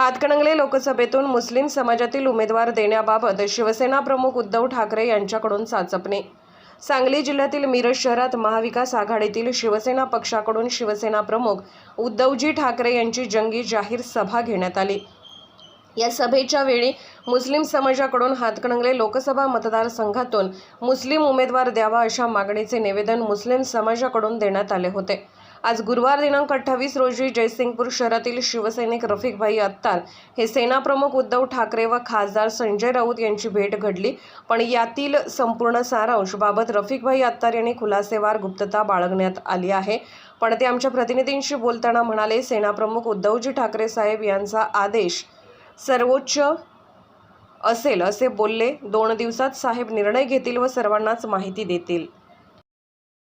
हातकणंगले लोकसभेतून मुस्लिम समाजातील उमेदवार देण्याबाबत शिवसेना प्रमुख उद्धव ठाकरे यांच्याकडून चाचपणे. सांगली जिल्ह्यातील मिरज शहरात महाविकास आघाडीतील शिवसेना पक्षाकडून शिवसेना प्रमुख उद्धवजी ठाकरे यांची जंगी जाहीर सभा घेण्यात आली. या सभेच्या वेळी मुस्लिम समाजाकडून हातकणंगले लोकसभा मतदारसंघातून मुस्लिम उमेदवार द्यावा अशा मागणीचे निवेदन मुस्लिम समाजाकडून देण्यात आले होते. आज गुरुवार दिनांक अठ्ठावीस रोजी जयसिंगपूर शहरातील शिवसैनिक रफिकभाई अत्तार हे सेनाप्रमुख उद्धव ठाकरे व खासदार संजय राऊत यांची भेट घडली. पण यातील संपूर्ण सारांश बाबत रफिकभाई अत्तार यांनी खुलासेवार गुप्तता बाळगण्यात आली आहे. पण ते आमच्या प्रतिनिधींशी बोलताना म्हणाले सेनाप्रमुख उद्धवजी ठाकरे साहेब यांचा आदेश सर्वोच्च असेल असे बोलले. दोन दिवसात साहेब निर्णय घेतील व सर्वांनाच माहिती देतील.